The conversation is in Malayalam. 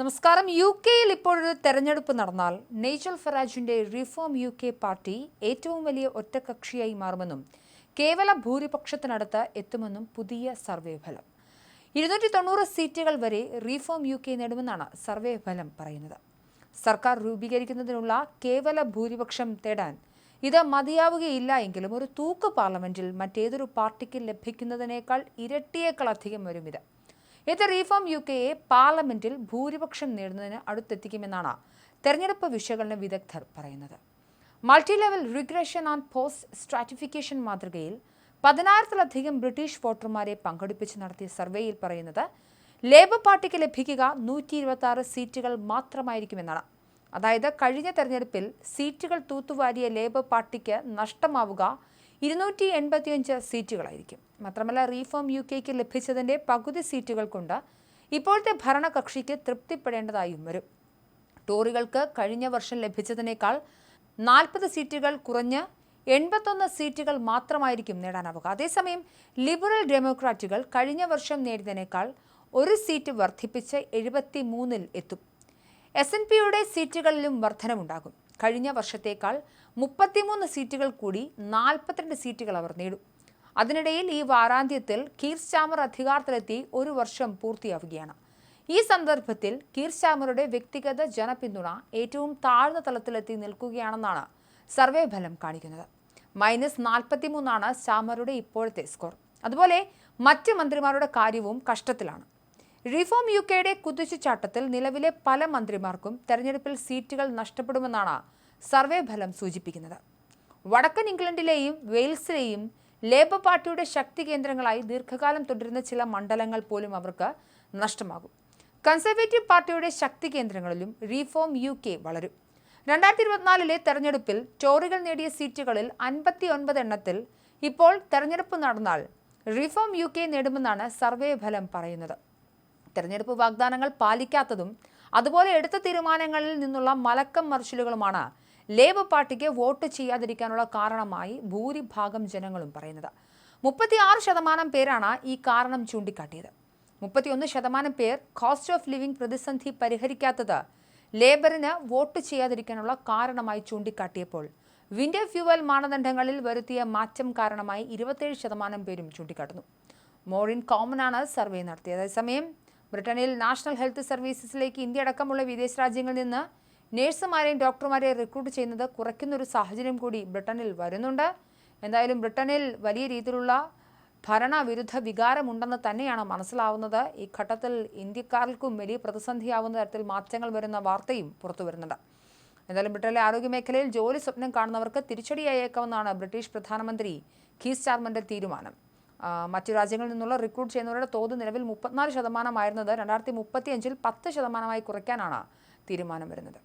നമസ്കാരം. യു കെയിൽ ഇപ്പോഴൊരു തെരഞ്ഞെടുപ്പ് നടന്നാൽ നെയ്ജൽ ഫെറാജിന്റെ റിഫോം യു കെ പാർട്ടി ഏറ്റവും വലിയ ഒറ്റകക്ഷിയായി മാറുമെന്നും കേവല ഭൂരിപക്ഷത്തിനടുത്ത് എത്തുമെന്നും പുതിയ സർവേ ഫലം. ഇരുന്നൂറ്റി തൊണ്ണൂറ് സീറ്റുകൾ വരെ റീഫോം യു കെ നേടുമെന്നാണ് സർവേ ഫലം പറയുന്നത്. സർക്കാർ രൂപീകരിക്കുന്നതിനുള്ള കേവല ഭൂരിപക്ഷം തേടാൻ ഇത് മതിയാവുകയില്ല എങ്കിലും ഒരു തൂക്ക് പാർലമെന്റിൽ മറ്റേതൊരു പാർട്ടിക്ക് ലഭിക്കുന്നതിനേക്കാൾ ഇരട്ടിയേക്കാളധികം വരും ഇത്. ഇത് റീഫോം യു കെയെ പാർലമെന്റിൽ ഭൂരിപക്ഷം നേടുന്നതിന് അടുത്തെത്തിക്കുമെന്നാണ് തെരഞ്ഞെടുപ്പ് വിശകലന വിദഗ്ധർ പറയുന്നത്. Multi level regression and post stratification മാതൃകയിൽ പതിനായിരത്തിലധികം ബ്രിട്ടീഷ് വോട്ടർമാരെ പങ്കെടുപ്പിച്ച് നടത്തിയ സർവേയിൽ പറയുന്നത് ലേബർ പാർട്ടിക്ക് ലഭിക്കുക നൂറ്റി ഇരുപത്തി ആറ് സീറ്റുകൾ മാത്രമായിരിക്കുമെന്നാണ്. അതായത് കഴിഞ്ഞ തെരഞ്ഞെടുപ്പിൽ സീറ്റുകൾ തൂത്തുവാരിയ ലേബർ പാർട്ടിക്ക് നഷ്ടമാവുക ഇരുന്നൂറ്റി എൺപത്തിയഞ്ച് സീറ്റുകളായിരിക്കും. മാത്രമല്ല റീഫോം യു കെക്ക് ലഭിച്ചതിന്റെ പകുതി സീറ്റുകൾ കൊണ്ട് ഇപ്പോഴത്തെ ഭരണകക്ഷിക്ക് തൃപ്തിപ്പെടേണ്ടതായും വരും. ടോറികൾക്ക് കഴിഞ്ഞ വർഷം ലഭിച്ചതിനേക്കാൾ നാൽപ്പത് സീറ്റുകൾ കുറഞ്ഞ് എൺപത്തൊന്ന് സീറ്റുകൾ മാത്രമായിരിക്കും നേടാനാവുക. അതേസമയം ലിബറൽ ഡെമോക്രാറ്റുകൾ കഴിഞ്ഞ വർഷം നേടിയതിനേക്കാൾ ഒരു സീറ്റ് വർദ്ധിപ്പിച്ച് എഴുപത്തി മൂന്നിൽ എത്തും എസ് എൻ പിയുടെ സീറ്റുകളിലും വർധനമുണ്ടാകും. കഴിഞ്ഞ വർഷത്തേക്കാൾ മുപ്പത്തിമൂന്ന് സീറ്റുകൾ കൂടി നാൽപ്പത്തിരണ്ട് സീറ്റുകൾ അവർ നേടും. അതിനിടയിൽ ഈ വാരാന്ത്യത്തിൽ കീർ സ്റ്റാമർ അധികാരത്തിലെത്തി ഒരു വർഷം പൂർത്തിയാവുകയാണ്. ഈ സന്ദർഭത്തിൽ കീർ സ്റ്റാമറുടെ വ്യക്തിഗത ജനപിന്തുണ ഏറ്റവും താഴ്ന്ന തലത്തിലെത്തി നിൽക്കുകയാണെന്നാണ് സർവേ ഫലം കാണിക്കുന്നത്. മൈനസ് നാൽപ്പത്തിമൂന്നാണ് സ്റ്റാമറുടെ ഇപ്പോഴത്തെ സ്കോർ. അതുപോലെ മറ്റ് മന്ത്രിമാരുടെ കാര്യവും കഷ്ടത്തിലാണ്. റിഫോം യു കെയുടെ കുതിച്ചുചാട്ടത്തിൽ നിലവിലെ പല മന്ത്രിമാർക്കും തെരഞ്ഞെടുപ്പിൽ സീറ്റുകൾ നഷ്ടപ്പെടുമെന്നാണ് സർവേ ഫലം സൂചിപ്പിക്കുന്നത്. വടക്കൻ ഇംഗ്ലണ്ടിലെയും വെയിൽസിലെയും ലേബർ പാർട്ടിയുടെ ശക്തി കേന്ദ്രങ്ങളായി ദീർഘകാലം തുടരുന്ന ചില മണ്ഡലങ്ങൾ പോലും അവർക്ക് നഷ്ടമാകും. കൺസർവേറ്റീവ് പാർട്ടിയുടെ ശക്തി കേന്ദ്രങ്ങളിലും റീഫോം യു കെ വളരും. രണ്ടായിരത്തി ഇരുപത്തിനാലിലെ തെരഞ്ഞെടുപ്പിൽ ടോറികൾ നേടിയ സീറ്റുകളിൽ അൻപത്തി ഒൻപത് എണ്ണത്തിൽ ഇപ്പോൾ തെരഞ്ഞെടുപ്പ് നടന്നാൽ റീഫോം യു കെ നേടുമെന്നാണ് സർവേ ഫലം പറയുന്നത്. തെരഞ്ഞെടുപ്പ് വാഗ്ദാനങ്ങൾ പാലിക്കാത്തതും അതുപോലെ എടുത്ത തീരുമാനങ്ങളിൽ നിന്നുള്ള മലക്കം മറിച്ചിലുകളുമാണ് ലേബർ പാർട്ടിക്ക് വോട്ട് ചെയ്യാതിരിക്കാനുള്ള കാരണമായി ഭൂരിഭാഗം ജനങ്ങളും പറയുന്നത്. മുപ്പത്തിയാറ് ശതമാനം പേരാണ് ഈ കാരണം ചൂണ്ടിക്കാട്ടിയത്. മുപ്പത്തിയൊന്ന് ശതമാനം പേർ കോസ്റ്റ് ഓഫ് ലിവിംഗ് പ്രതിസന്ധി പരിഹരിക്കാത്തത് ലേബറിന് വോട്ട് ചെയ്യാതിരിക്കാനുള്ള കാരണമായി ചൂണ്ടിക്കാട്ടിയപ്പോൾ വിൻഡർ ഫ്യൂവൽ മാനദണ്ഡങ്ങളിൽ വരുത്തിയ മാറ്റം കാരണമായി ഇരുപത്തേഴ് ശതമാനം പേരും ചൂണ്ടിക്കാട്ടുന്നു. മോറിൻ കോമൺ ആണ് സർവേ നടത്തിയത്. അതേസമയം ബ്രിട്ടനിൽ നാഷണൽ ഹെൽത്ത് സർവീസസിലേക്ക് ഇന്ത്യ അടക്കമുള്ള വിദേശ രാജ്യങ്ങളിൽ നിന്ന് നഴ്സുമാരെയും ഡോക്ടർമാരെയും റിക്രൂട്ട് ചെയ്യുന്നത് കുറയ്ക്കുന്നൊരു സാഹചര്യം കൂടി ബ്രിട്ടനിൽ വരുന്നുണ്ട്. എന്തായാലും ബ്രിട്ടനിൽ വലിയ രീതിയിലുള്ള ഭരണവിരുദ്ധ വികാരമുണ്ടെന്ന് തന്നെയാണ് മനസ്സിലാവുന്നത്. ഈ ഘട്ടത്തിൽ ഇന്ത്യക്കാർക്കും വലിയ പ്രതിസന്ധിയാവുന്ന തരത്തിൽ മാറ്റങ്ങൾ വരുന്ന വാർത്തയും പുറത്തു വരുന്നുണ്ട്. എന്തായാലും ബ്രിട്ടനിലെ ആരോഗ്യമേഖലയിൽ ജോലി സ്വപ്നം കാണുന്നവർക്ക് തിരിച്ചടിയായേക്കാമെന്നാണ് ബ്രിട്ടീഷ് പ്രധാനമന്ത്രി കീസ് ചാർമന്റെ തീരുമാനം. മറ്റു രാജ്യങ്ങളിൽ നിന്നുള്ള റിക്രൂട്ട് ചെയ്യുന്നവരുടെ തോത് നിലവിൽ മുപ്പത്തിനാല് ശതമാനമായിരുന്നത് രണ്ടായിരത്തി മുപ്പത്തിയഞ്ചിൽ പത്ത് ശതമാനമായി കുറയ്ക്കാനാണ് തീരുമാനം വരുന്നത്.